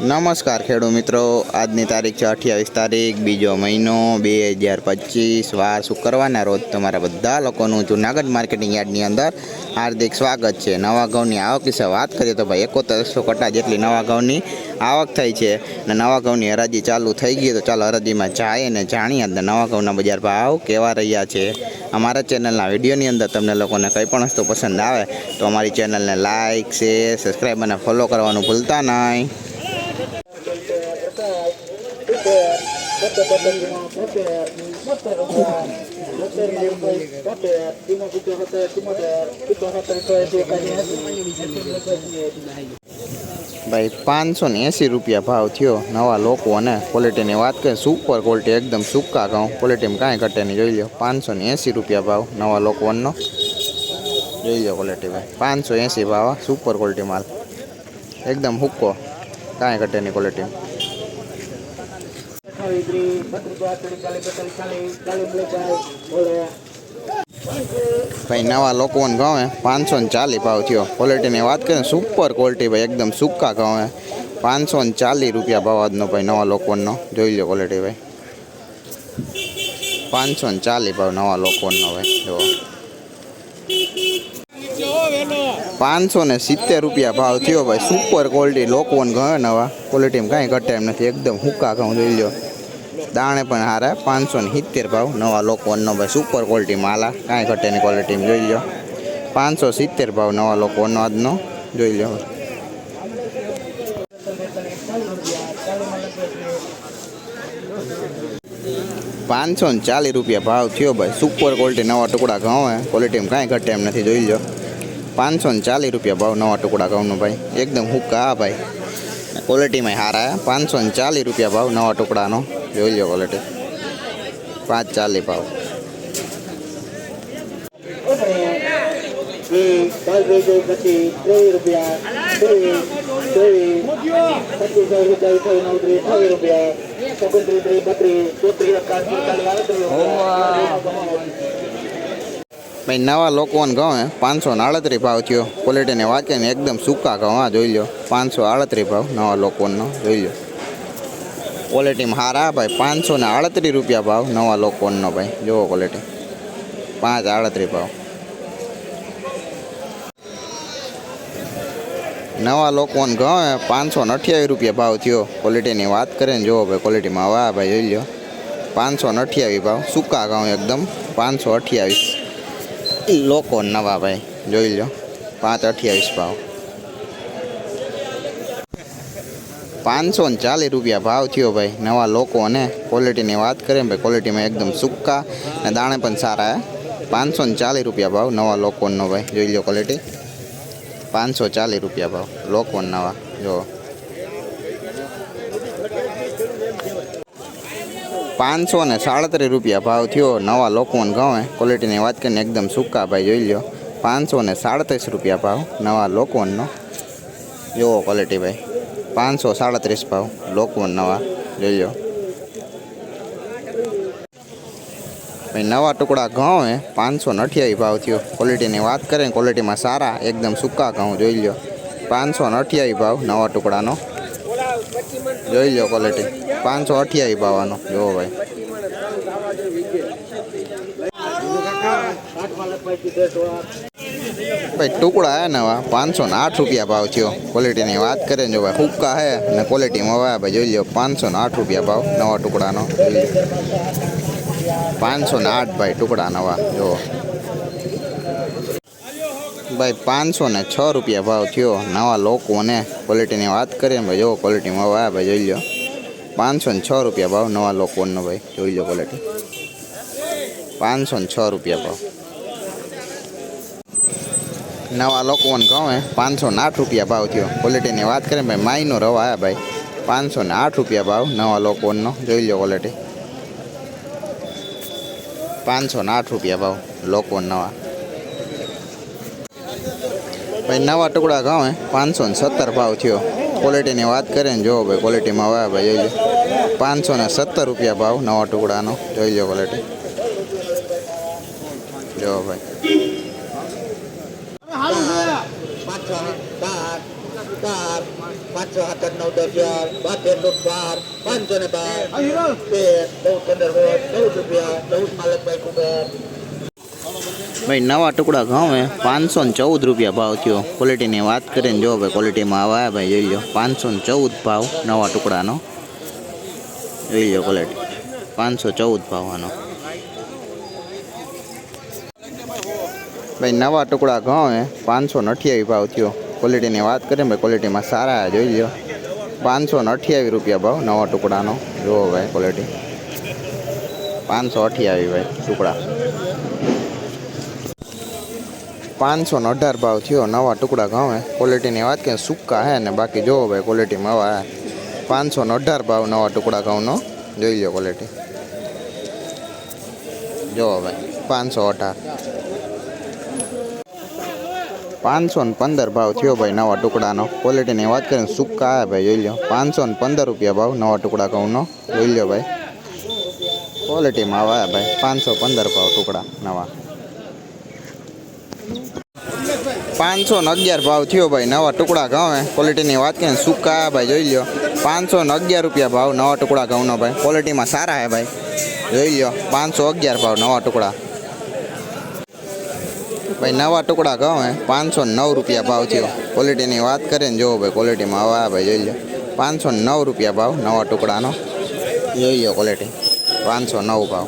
નમસ્કાર ખેડૂત મિત્રો. આજની તારીખ છે અઠ્યાવીસ તારીખ, બીજો મહિનો બે હજાર પચીસ. વાર શુક્રવારના રોજ તમારા બધા લોકોનું જૂનાગઢ માર્કેટિંગ યાર્ડની અંદર હાર્દિક સ્વાગત છે. નવા ઘઉંની આવક વિશે વાત કરીએ તો ભાઈ એકોતેરસો કટા જેટલી નવા ઘઉંની આવક થઈ છે. અને નવા ઘઉંની હરાજી ચાલુ થઈ ગઈ તો ચાલો હરાજીમાં જાય અને જાણીએ અંદર નવા ઘઉંના બજાર ભાવ કેવા રહ્યા છે. અમારા ચેનલના વિડીયોની અંદર તમને લોકોને કંઈ પણ વસ્તુ પસંદ આવે તો અમારી ચેનલને લાઇક શેર, સબસ્ક્રાઈબ અને ફોલો કરવાનું ભૂલતા નહીં. ભાઈ પાંચસો ને એંસી રૂપિયા ભાવ થયો નવા લોકો અને ક્વોલિટીની વાત કરીએ સુપર ક્વોલિટી એકદમ સૂકા ઘઉં ક્વોલિટીમાં કાંઈ ઘટે નહીં જોઈ લો પાંચસો ને એંસી રૂપિયા ભાવ નવા લોકોનો જોઈ લો ક્વોલિટી ભાઈ પાંચસો એંસી ભાવ હા, સુપર ક્વોલિટી માલ એકદમ હુક્કો કાંઈ ઘટે નહીં ભાઈ, નવા લોકોને ગમે. પાંચસો ને ચાલીસ ભાવ થયો. ક્વોલિટીની વાત કરીએ સુપર ક્વોલિટી ભાઈ, એકદમ સૂકા ગમે. પાંચસો ને ચાલીસ રૂપિયા ભાવ આજનો ભાઈ, નવા લોકોનો. જોઈ લો ક્વોલિટી ભાઈ. પાંચસો ને ચાલીસ ભાવ નવા લોકોનો ભાઈ જો પાંચસો ને સિત્તેર રૂપિયા ભાવ થયો ભાઈ સુપર ક્વોલિટી લોકોને ઘણા નવા. ક્વોલિટીમાં કાંઈ ઘટે એમ નથી. એકદમ હુક્કા ઘઉં જોઈ લો. દાણે પણ હારા પાંચસો ને સિત્તેર ભાવ નવા લોકોનો ભાઈ સુપર ક્વોલિટી માલા કાંઈ ઘટે નહીં ક્વોલિટીમાં જોઈ લો પાંચસો સિત્તેર ભાવ નવા લોકોનો આજનો જોઈ લો પાંચસો ને ચાલીસ રૂપિયા ભાવ થયો ભાઈ સુપર ક્વોલિટી નવા ટુકડા ઘઉં હે ક્વોલિટીમાં કાંઈ ઘટે એમ નથી જોઈ લો પાંચસો ને ચાલીસ રૂપિયા ભાવ નવા ટુકડા ઘઉંનો ભાઈ એકદમ હુક્કા હા ભાઈ ક્વોલિટીમાં હારા હે. પાંચસો ને ચાલીસ રૂપિયા ભાવ નવા ટુકડાનો જોઈ લો ક્વોલિટી પાંચ ચાલી આડત્રીસ ભાઈ નવા લોકોને ઘઉં હે, પાંચસો ને ભાવ થયો. ક્વોલિટીને વાંચે ને એકદમ સૂકા ઘઉં હા જોઈ લો પાંચસો આડત્રીસ ભાવ નવા લોકોનો, જોઈ લો ક્વોલિટીમાં હારા ભાઈ. પાંચસો ને આડત્રીસ રૂપિયા ભાવ નવા લોકોનો ભાઈ. જુઓ ક્વોલિટી પાંચ આડત્રીસ ભાવ. નવા લોકોન ઘઉં પાંચસો ને અઠ્યાવીસ રૂપિયા ભાવ થયો. ક્વોલિટીની વાત કરે ને જુઓ ભાઈ ક્વોલિટીમાં વાહ ભાઈ, જોઈ લો પાંચસો ને અઠ્યાવીસ ભાવ. સૂકા ઘઉં એકદમ પાંચસો અઠ્યાવીસ. લોકો નવા ભાઈ, જોઈ લો પાંચ અઠ્યાવીસ ભાવ. પાંચસો ને ચાલીસ રૂપિયા ભાવ થયો ભાઈ નવા લોકો અને ક્વોલિટીની વાત કરીએ ને ભાઈ ક્વોલિટીમાં એકદમ સૂકા અને દાણે પણ સારા હે પાંચસો ને ચાલીસ રૂપિયા ભાવ નવા લોકોનો ભાઈ જોઈ લો ક્વોલિટી પાંચસો ચાલીસ રૂપિયા ભાવ લોકો નવા જો પાંચસો ને સાડત્રીસ રૂપિયા ભાવ થયો નવા લોકોને ઘઉં હે ક્વોલિટીની વાત કરીને એકદમ સૂકા ભાઈ જોઈ લો પાંચસો ને સાડત્રીસ રૂપિયા ભાવ નવા લોકોનો જુઓ ક્વોલિટી ભાઈ પાંચસો સાડત્રીસ ભાવ. લોકોન નવા. જોઈ લો. ભાઈ, નવા ટુકડા ઘઉં હે. પાંચસો ને અઠ્યાવીસ ભાવ થયો. ક્વોલિટીની વાત કરીએ ને ક્વોલિટીમાં સારા, એકદમ સૂકા ઘઉં, જોઈ લો. પાંચસો ને અઠ્યાવીસ ભાવ નવા ટુકડાનો. જોઈ લો ક્વોલિટી પાંચસો અઠ્યાવીસ ભાવનો. જુઓ ભાઈ. ભાઈ ટુકડા હે નવા પાંચસો ને આઠ રૂપિયા ભાવ થયો ક્વોલિટીની વાત કરીએ ને જો ભાઈ હુક્કા હે અને ક્વોલિટીમાં વાહ ભાઈ જોઈ લો પાંચસો ને આઠ રૂપિયા ભાવ નવા ટુકડાનો જોઈ લો પાંચસો ને આઠ ભાઈ ટુકડા નવા જુઓ ભાઈ પાંચસો ને છ રૂપિયા ભાવ થયો નવા લોકોને ક્વોલિટીની વાત કરીએ ને ભાઈ જો ક્વોલિટીમાં વાહ ભાઈ જોઈ લો પાંચસો ને છ રૂપિયા ભાવ નવા લોકોનો ભાઈ જોઈ લો ક્વોલિટી પાંચસો ને છ રૂપિયા ભાવ નવા લોકોને કહું પાંચસો ને આઠ રૂપિયા ભાવ થયો ક્વોલિટીની વાત કરીએ ને ભાઈ માઈનો રવા આવ્યા ભાઈ પાંચસો ને આઠ રૂપિયા ભાવ નવા લોકોનો જોઈ લો ક્વોલિટી પાંચસો ને આઠ રૂપિયા ભાવ લોકો નવા ભાઈ નવા ટુકડા ઘઉં હે પાંચસો ને સત્તર ભાવ થયો ક્વોલિટીની વાત કરીએ ને જો ભાઈ ક્વોલિટીમાં વાહ ભાઈ જોઈ લો પાંચસો ને સત્તર રૂપિયા ભાવ નવા ટુકડાનો જોઈ લો ક્વોલિટી જો ભાઈ બાર પાંચસો સત્તર નવ દસ અગિયાર બાર તેર ચૌદ બાર પાંચસો ને બાર. તેર ચૌદ પંદર સોળ ચૌદ રૂપિયા ચૌદ માલકભાઈ કુબર ભાઈ નવા ટુકડા ઘઉં હે. પાંચસો ને ચૌદ રૂપિયા ભાવ થયો. ક્વોલિટીની વાત કરીને જો ભાઈ ક્વોલિટીમાં આવા ભાઈ જોઈ લો પાંચસો ને ચૌદ ભાવ નવા ટુકડાનો. જોઈ લો ક્વોલિટી પાંચસો ચૌદ ભાવ આનો ભાઈ નવા ટુકડા ઘઉં હે. પાંચસો ને અઠ્યાવીસ ભાવ થયો. ક્વોલિટીની વાત કરીએ ભાઈ ક્વોલિટીમાં સારા હે, જોઈ લો પાંચસો ને અઠ્યાવીસ રૂપિયા ભાવ નવા ટુકડાનો જુઓ ભાઈ ક્વોલિટી પાંચસો અઠ્યાવીસ ભાઈ ટુકડા પાંચસો ને અઢાર ભાવ થયો નવા ટુકડા ઘઉં હે ક્વોલિટીની વાત કરીએ સૂકા હે ને બાકી જોવો ભાઈ ક્વોલિટીમાં આવા હે પાંચસો ને અઢાર ભાવ નવા ટુકડા ઘઉંનો જોઈ લો ક્વોલિટી જોવો ભાઈ પાંચસો અઢાર પાંચસો ને પંદર ભાવ થયો ભાઈ નવા ટુકડાનો. ક્વોલિટીની વાત કરીને સૂકા હે ભાઈ, જોઈ લો પાંચસો ને પંદર રૂપિયા ભાવ નવા ટુકડા ઘઉંનો. જોઈ લો ભાઈ. ક્વોલિટીમાં આવ્યા ભાઈ. પાંચસો પંદર ભાવ ટુકડા નવા. પાંચસો ને અગિયાર ભાવ થયો ભાઈ નવા ટુકડા ઘઉં ક્વોલિટીની વાત કરીએ સૂકા ભાઈ, જોઈ લ્યો. પાંચસો ને અગિયાર રૂપિયા ભાવ નવા ટુકડા ઘઉંનો ભાઈ. ક્વોલિટીમાં સારા હે ભાઈ. જોઈ લ્યો. પાંચસો અગિયાર ભાવ નવા ટુકડા. ભાઈ, નવા ટુકડા ઘઉં હે. પાંચસો નવ રૂપિયા ભાવ થયો. ક્વોલિટીની વાત કરીએ ને જોવો ભાઈ ક્વોલિટીમાં આવા ભાઈ જોઈ લો. પાંચસો નવ રૂપિયા ભાવ, નવા ટુકડાનો. જોઈ લો ક્વોલિટી પાંચસો નવ ભાવ.